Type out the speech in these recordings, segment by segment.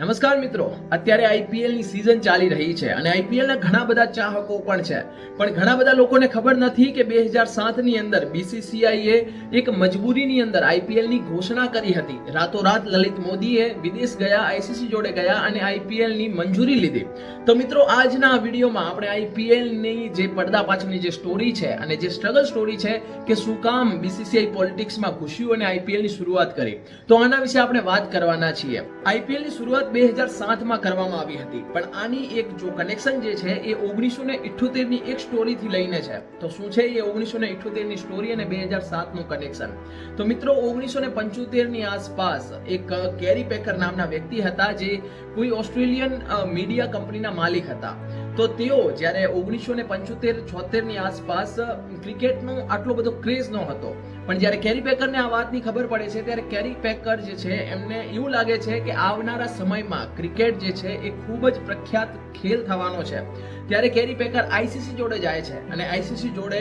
નમસ્કાર મિત્રો. અત્યારે આઈપીએલની સિઝન ચાલી રહી છે અને આઈપીએલ ના ઘણા બધા ચાહકો પણ છે. પણ ઘણા બધા લોકોને ખબર નથી કે બે હજાર સાતની અંદર બીસીસીઆઈ એ એક મજબૂરીની અંદર આઈપીએલની ઘોષણા કરી હતી. રાતોરાત લલિત મોદીએ વિદેશ ગયા આઈસીસી જોડે ગયા અને આઈપીએલની મંજૂરી લીધી. તો મિત્રો, આજના વિડીયોમાં આપણે આઈપીએલની જે પડદા પાછળની જે સ્ટોરી છે અને જે સ્ટ્રગલ સ્ટોરી છે કે શું કામ બીસીસીઆઈ પોલિટિક્સમાં ઘૂસ્યું અને આઈપીએલની શરૂઆત કરી. તો આના વિશે આપણે વાત કરવાના છીએ. આઈપીએલની શરૂઆત બે હજાર સાતમાં કરવામાં આવી હતી. પણ આની એક જો કનેક્શન જે છે, એ ઓગણીસો ને ઇઠ્ઠોતેરની એક સ્ટોરીથી લઈને છે. તો શું છે એ ઓગણીસો ને ઇઠ્ઠોતેરની સ્ટોરી અને બે હજાર સાતનું કનેક્શન તો મિત્રો ઓગણીસો ને પંચોતેરની આસપાસ એક કેરી પેકર નામના વ્યક્તિ હતા જે કોઈ ઓસ્ટ્રેલિયન મીડિયા કંપનીના માલિક હતા. તો તેઓ જ્યારે ઓગણીસો ને પંચોતેર છોતેરની આસપાસ ક્રિકેટનો આટલો બધો ક્રેઝ ન હતો. પણ જ્યારે કેરી પેકરને આ વાતની ખબર પડે છે, ત્યારે કેરી પેકર જે છે, એમને એવું લાગે છે કે આવનારા સમયમાં ક્રિકેટ જે છે એ ખૂબ જ પ્રખ્યાત ખેલ થવાનો છે. ત્યારે કેરી પેકર આઈસીસી જોડે જાય છે અને આઈસીસી જોડે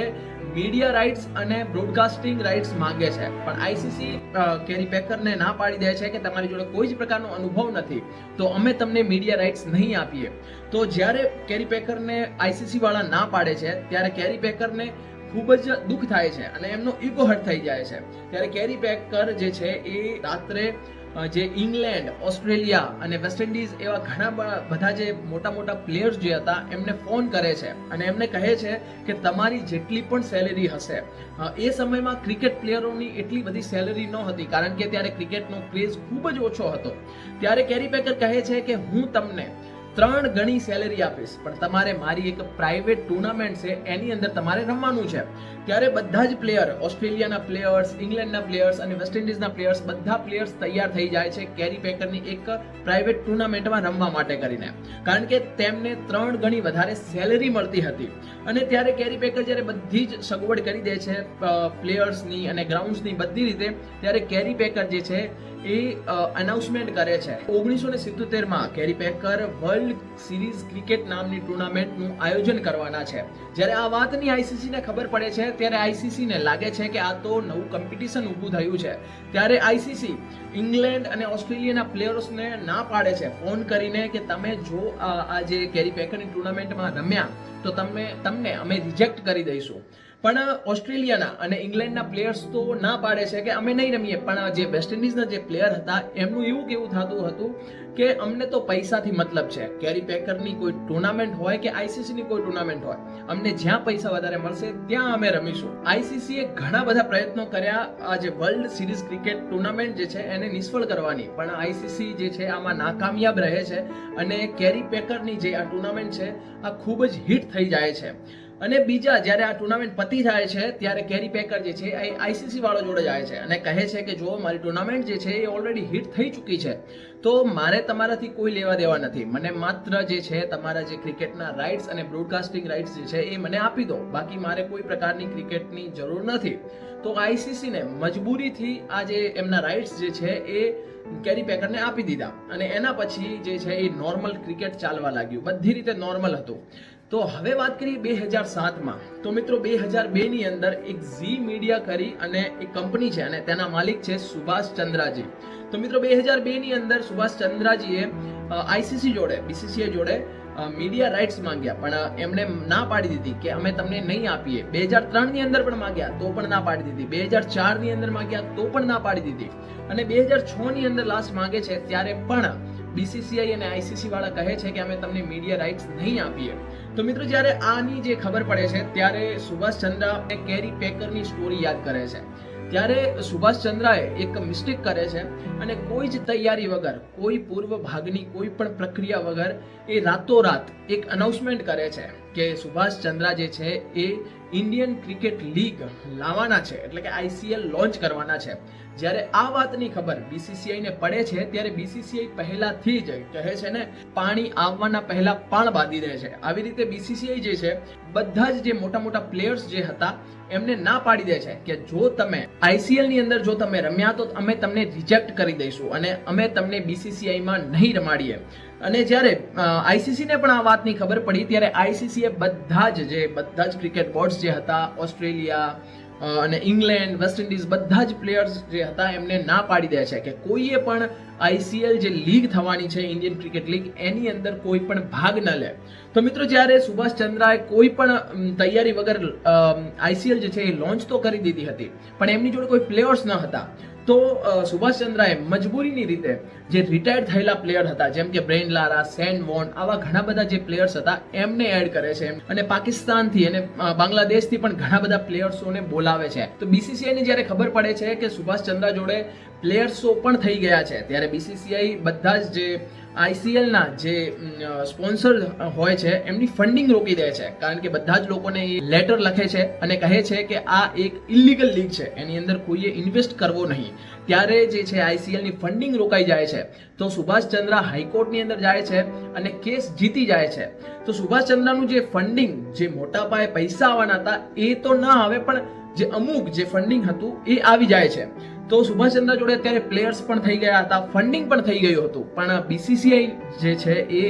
મીડિયા રાઇટ્સ અને બ્રોડકાસ્ટિંગ રાઇટ્સ માંગે છે. પણ આઈસીસી કેરી પેકરને ના પાડી દે છે કે તમારી જોડે કોઈ જ પ્રકારનો અનુભવ નથી, તો અમે તમને મીડિયા રાઇટ્સ નહીં આપીએ. તો જ્યારે કેરી પેકરને આઈસીસી વાળા ના પાડે છે, ત્યારે કેરી પેકરને ખૂબ જ દુઃખ થાય છે અને એમનો ઈગો હર્ટ થઈ જાય છે. ત્યારે કેરી પેકર જે છે એ રાત્રે જે ઇંગ્લેન્ડ, ઓસ્ટ્રેલિયા અને વેસ્ટ ઇન્ડિઝ એવા ઘણા બધા જે મોટા મોટા પ્લેયર્સ જે હતા, એમને ફોન કરે છે અને એમને કહે છે કે તમારી જેટલી પણ સેલેરી હશે. એ સમયમાં ક્રિકેટ પ્લેયરોની એટલી બધી સેલેરી ન હતી કારણ કે ત્યારે ક્રિકેટનો ક્રેઝ ખૂબ જ ઓછો હતો. ત્યારે કેરી પેકર કહે છે કે હું તમને ત્રણ ગણી સેલેરી આપીશ. પણ તમારે મારી એક પ્રાઇવેટ ટુર્નામેન્ટ છે, એની અંદર તમારે રમવાનું છે. ત્યારે બધા જ પ્લેયર ઓસ્ટ્રેલિયાના પ્લેયર્સ ઇંગ્લેન્ડના પ્લેયર્સ અને વેસ્ટ ઇન્ડિઝના પ્લેયર્સ બધા પ્લેયર્સ તૈયાર થઈ જાય છે કેરી પેકરની એક પ્રાઇવેટ ટુર્નામેન્ટમાં રમવા માટે કરીને. કારણ કે તેમને ત્રણ ગણી વધારે સેલેરી મળતી હતી. અને ત્યારે કેરી પેકર જ્યારે બધી જ સગવડ કરી દે છે પ્લેયર્સની અને ગ્રાઉન્ડ્સની બધી રીતે, ત્યારે કેરી પેકર જે છે એ અનાઉન્સમેન્ટ કરે છે. ઓગણીસો ને સિત્તોતેરમાં Kerry Packer World Series Cricket નામની ટુર્નામેન્ટનું આયોજન કરવાના છે. જ્યારે આ વાતની આઈસીસી ને ખબર પડે છે, ત્યારે આઈસીસીને લાગે છે કે આ તો નવું કોમ્પિટિશન ઊભું થયું છે. ત્યારે આઈસીસી ઇંગ્લેન્ડ અને ઓસ્ટ્રેલિયાના પ્લેયર્સને ના પાડે છે. ફોન કરીને કે તમે જો આ આ જે કેરી પેકરની ટુર્નામેન્ટમાં રમ્યા, તો તમે તમને અમે રિજેક્ટ કરી દઈશું. પણ ઓસ્ટ્રેલિયાના અને ઇંગ્લેન્ડના પ્લેયર્સ તો ના પાડે છે કે અમે નહીં રમીએ. પણ જે વેસ્ટ ઇન્ડિઝના જે પ્લેયર હતા, એમનું એવું કેવું થતું હતું કે અમને તો પૈસાથી મતલબ છે. કેરી પેકરની કોઈ ટુર્નામેન્ટ હોય કે આઈસીસીની કોઈ ટુર્નામેન્ટ હોય, અમને જ્યાં પૈસા વધારે મળશે, ત્યાં અમે રમીશું. આઈસીસીએ ઘણા બધા પ્રયત્નો કર્યા. આ જે વર્લ્ડ સિરીઝ ક્રિકેટ ટુર્નામેન્ટ જે છે, એને નિષ્ફળ કરવાની. પણ આઈસીસી જે છે, આમાં નાકામયાબ રહે છે અને કેરી પેકરની જે આ ટુર્નામેન્ટ છે, આ ખૂબ જ હિટ થઈ જાય છે. અને બીજા જ્યારે આ ટુર્નામેન્ટ પતી જાય છે, ત્યારે કેરી પેકર જે છે, એ આઈસીસી વાળો જોડે જાય છે અને કહે છે કે જો મારી ટુર્નામેન્ટ જે છે, એ ઓલરેડી હિટ થઈ ચૂકી છે. તો મારે તમારાથી કોઈ લેવા દેવા નથી. મને માત્ર જે છે, તમારા જે ક્રિકેટના રાઇટ્સ અને બ્રોડકાસ્ટિંગ રાઇટ્સ જે છે, એ મને આપી દો. બાકી મારે કોઈ પ્રકારની ક્રિકેટની જરૂર નથી. તો આઈસીસીને મજબૂરીથી આ જે એમના રાઇટ્સ જે છે એ કેરી પેકરને આપી દીધા. અને એના પછી જે છે એ નોર્મલ ક્રિકેટ ચાલવા લાગ્યું. બધી રીતે નોર્મલ હતું. તો હવે વાત કરીએ બે હજાર સાતમાં. તો મિત્રો બે હજાર બેની અંદર એક ઝી મીડિયા કરી અને એક કંપની છે અને તેના માલિક છે સુભાષ ચંદ્રાજી. તો મિત્રો બે હજાર બેની અંદર સુભાષ ચંદ્રાજીએ આઈસીસી જોડે બીસીસીઆઈ જોડે મીડિયા રાઇટ્સ માંગ્યા, પણ એમણે ના પાડી દીધી કે અમે તમને નહીં આપીએ. બે હજાર ત્રણની અંદર પણ માંગ્યા, તો પણ ના પાડી દીધી. બે હજાર ચારની અંદર માંગ્યા, તો પણ ના પાડી દીધી. અને બે હજાર છની અંદર લાસ્ટ માંગે છે, ત્યારે પણ બીસીસીઆઈ અને આઈસીસી વાળા કહે છે કે અમે તમને મીડિયા રાઇટ્સ નહીં આપીએ. તો મિત્રો, જ્યારે આની જે ખબર પડે છે, ત્યારે સુભાષચંદ્ર કેરી પેકરની સ્ટોરી યાદ કરે છે. ત્યારે સુભાષ ચંદ્રાએ એક મિસ્ટેક કરે છે અને કોઈ જ તૈયારી વગર, કોઈ પૂર્વ ભાગની કોઈ પણ પ્રક્રિયા વગર એ રાતોરાત એક અનાઉન્સમેન્ટ કરે છે કે સુભાષચંદ્રા જે છે એ ઇન્ડિયન ક્રિકેટ લીગ લાવવાના છે. એટલે કે આઈસીએલ લોન્ચ કરવાના છે. જ્યારે આ વાતની ખબર બીસીસીઆઈને પડે છે, ત્યારે બીસીસીઆઈ પહેલાથી જ કહે છે ને, પાણી આવવાના પહેલા પાણ બાંધી દે છે. આવી રીતે બીસીસીઆઈ જે છે, બધા જ જે મોટા મોટા પ્લેયર્સ જે હતા, એમને ના પાડી દે છે કે જો તમે આઈસીએલની અંદર જો તમે રમ્યા તો અમે તમને રિજેક્ટ કરી દઈશું અને અમે તમને બીસીસીઆઈમાં નહીં રમાડીએ. અને જ્યારે આઈસીસીને પણ આ વાતની ખબર પડી, ત્યારે આઈસીસીએ બધા જ જે, બધા જ ક્રિકેટ બોર્ડ્સ જે હતા, ઓસ્ટ્રેલિયા અને ઇંગ્લેન્ડ વેસ્ટ ઇન્ડિઝ બધા જ પ્લેયર્સ જે હતા, એમને ના પાડી દે છે કે કોઈએ પણ આઈસીએલ જે લીગ થવાની છે ઇન્ડિયન ક્રિકેટ લીગ એની અંદર કોઈ પણ ભાગ ન લે. તો મિત્રો જ્યારે સુભાષચંદ્રાએ કોઈ પણ તૈયારી વગર આઈસીએલ જે છે એ લોન્ચ તો કરી દીધી હતી. પણ એમની જોડે કોઈ પ્લેયર્સ ન હતા. તો સુભાષચંદ્રાએ મજબૂરીની રીતે જે રિટાયર્ડ થયેલા પ્લેયર હતા, જેમ કે બ્રેન લારા, સેન વોન, આવા ઘણા બધા જે પ્લેયર્સ હતા, એમને એડ કરે છે. અને પાકિસ્તાનથી અને બાંગ્લાદેશથી પણ ઘણા બધા પ્લેયર્સોને બોલાવે છે. તો બીસીસીઆઈને જ્યારે ખબર પડે છે કે સુભાષચંદ્રા જોડે પ્લેયર્સો પણ થઈ ગયા છે, ત્યારે બીસીસીઆઈ બધા જ જે આઈસીએલના જે સ્પોન્સર હોય છે, એમની ફંડિંગ રોકી દે છે. કારણ કે બધા જ લોકોને એ લેટર લખે છે અને કહે છે કે આ એક ઇલીગલ લીગ છે. એની અંદર કોઈએ ઇન્વેસ્ટ કરવો નહીં. ત્યારે જે છે આઈસીએલની ફંડિંગ રોકાઈ જાય છે. તો સુભાષચંદ્ર હાઈકોર્ટની અંદર જાય છે અને કેસ જીતી જાય છે. તો સુભાષચંદ્રનું જે ફંડિંગ, જે મોટા પાયે પૈસા આવવાના હતા, એ તો ના આવે, પણ જે અમુક જે ફંડિંગ હતું, એ આવી જાય છે. તો સુભાષચંદ્ર જોડે અત્યારે પ્લેયર્સ પણ થઈ ગયા હતા ફંડિંગ પણ થઈ ગયું હતું. પણ બીસીસીઆઈ જે છે એ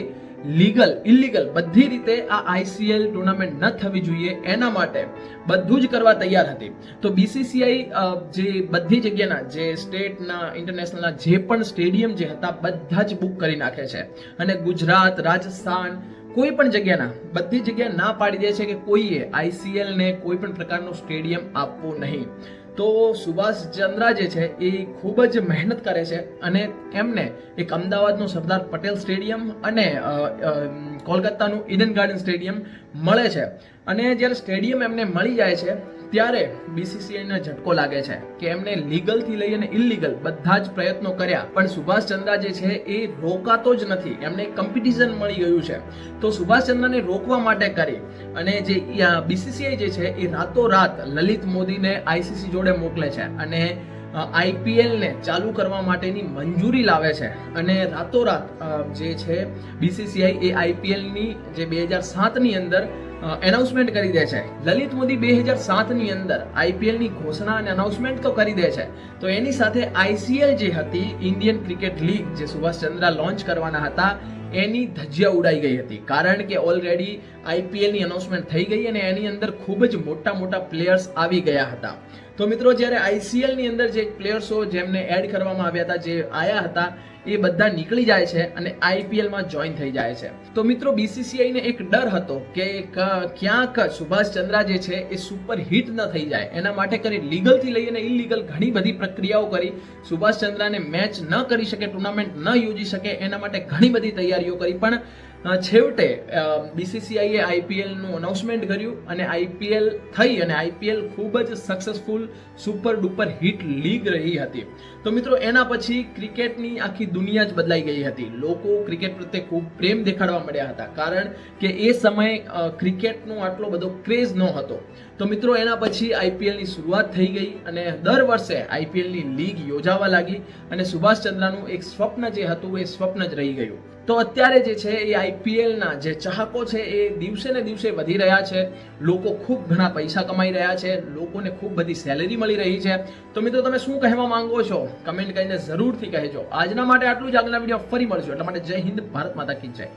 લીગલ ઇલીગલ બધી રીતે આ આઈસીએલ ટુર્નામેન્ટ ન થવી જોઈએ એના માટે બધું જ કરવા તૈયાર હતી. તો બીસીસીઆઈ જે બધી જગ્યાના, જે સ્ટેટના ઇન્ટરનેશનલના જે પણ સ્ટેડિયમ જે હતા, બધા જ બુક કરી નાખે છે. અને ગુજરાત, રાજસ્થાન, કોઈ પણ જગ્યાના, બધી જગ્યા ના પાડી દે છે કે કોઈએ આઈસીએલને કોઈ પણ પ્રકારનું સ્ટેડિયમ આપવું નહીં. તો સુભાષ ચંદ્રા જે છે એ ખૂબ જ મહેનત કરે છે અને એમને એક અમદાવાદનું સરદાર પટેલ સ્ટેડિયમ અને કોલકાતાનું ઈડન ગાર્ડન સ્ટેડિયમ મળે છે. અને જ્યારે સ્ટેડિયમ એમને મળી જાય છે ત્યારે બીસીસીઆઈને ઝટકો લાગે છે કે એમને લીગલથી લઈ અને ઇલીગલ બધા જ પ્રયત્નો કર્યા. પણ સુભાષ ચંદ્રા જે છે એ રોકાતો જ નથી. એમને કોમ્પિટિશન મળી ગયું છે. તો સુભાષ ચંદ્રાને રોકવા માટે કરી અને જે બીસીસીઆઈ જે છે એ રાતોરાત લલિત મોદીને આઈસીસી જોડે મોકલે છે અને આઈપીએલ ને ચાલુ કરવા માટેની મંજૂરી લાવે છે. અને રાતોરાત જે છે બીસીસીઆઈ એ આઈપીએલની જે બે હજાર સાતની અંદર એનાઉન્સમેન્ટ કરી દે છે. લલિત મોદી બે હજાર સાતની અંદર આઈપીએલની ઘોષણા અને અનાઉન્સમેન્ટ તો કરી દે છે. તો એની સાથે આઈસીએલ જે હતી, ઇન્ડિયન ક્રિકેટ લીગ, જે સુભાષ ચંદ્રા લોન્ચ કરવાના હતા, એની ધજિયા ઉડાઈ ગઈ હતી. કારણ કે ઓલરેડી આઈપીએલની અનાઉન્સમેન્ટ થઈ ગઈ અને એની અંદર ખૂબ જ મોટા મોટા પ્લેયર્સ આવી ગયા હતા. તો મિત્રો જ્યારે આઈસીએલની અંદર જે પ્લેયર્સો જેમને એડ કરવામાં આવ્યા હતા, જે આયા હતા, એ બધા નીકળી જાય છે અને આઈપીએલમાં જોઈન થઈ જાય છે. તો મિત્રો બીસીસીઆઈને એક ડર હતો કે ક્યાંક સુભાષ ચંદ્રા જે છે એ સુપર હિટ ન થઈ જાય. એના માટે કરી લીગલથી લઈને ઇલીગલ ઘણી બધી પ્રક્રિયાઓ કરી. સુભાષ ચંદ્રાને મેચ ન કરી શકે ટુર્નામેન્ટ ન યોજી શકે, એના માટે ઘણી બધી તૈયારીઓ કરી. પણ છેવટે બીસીસીઆઈએ આઈપીએલનું અનાઉન્સમેન્ટ કર્યું અને આઈપીએલ થઈ અને આઈપીએલ ખૂબ જ successful super duper hit league રહી હતી. તો મિત્રો, એના પછી ક્રિકેટની આખી દુનિયા જ બદલાઈ ગઈ હતી. લોકો ક્રિકેટ પ્રત્યે ખૂબ પ્રેમ દેખાડવા મળ્યા હતા. કારણ કે એ સમયે ક્રિકેટનો આટલો બધો ક્રેઝ ન હતો. તો મિત્રો, એના પછી આઈપીએલની શરૂઆત થઈ ગઈ અને દર વર્ષે આઈપીએલની લીગ યોજાવા લાગી અને સુભાષચંદ્રનું એક સ્વપ્ન જે હતું, એ સ્વપ્ન જ રહી ગયું. તો અત્યારે જે છે એ આઈપીએલના જે ચાહકો છે એ દિવસે ને દિવસે વધી રહ્યા છે. લોકો ખૂબ ઘણા પૈસા કમાઈ રહ્યા છે. લોકોને ખૂબ બધી સેલેરી મળી રહી છે. તો મિત્રો, તમે શું કહેવા માંગો છો? કમેન્ટ કરીને જરૂરથી કહેજો. આજના માટે આટલું જ. આગળના વીડિયો ફરી મળશું. એટલા માટે જય હિન્દ, ભારત માતા કી જય.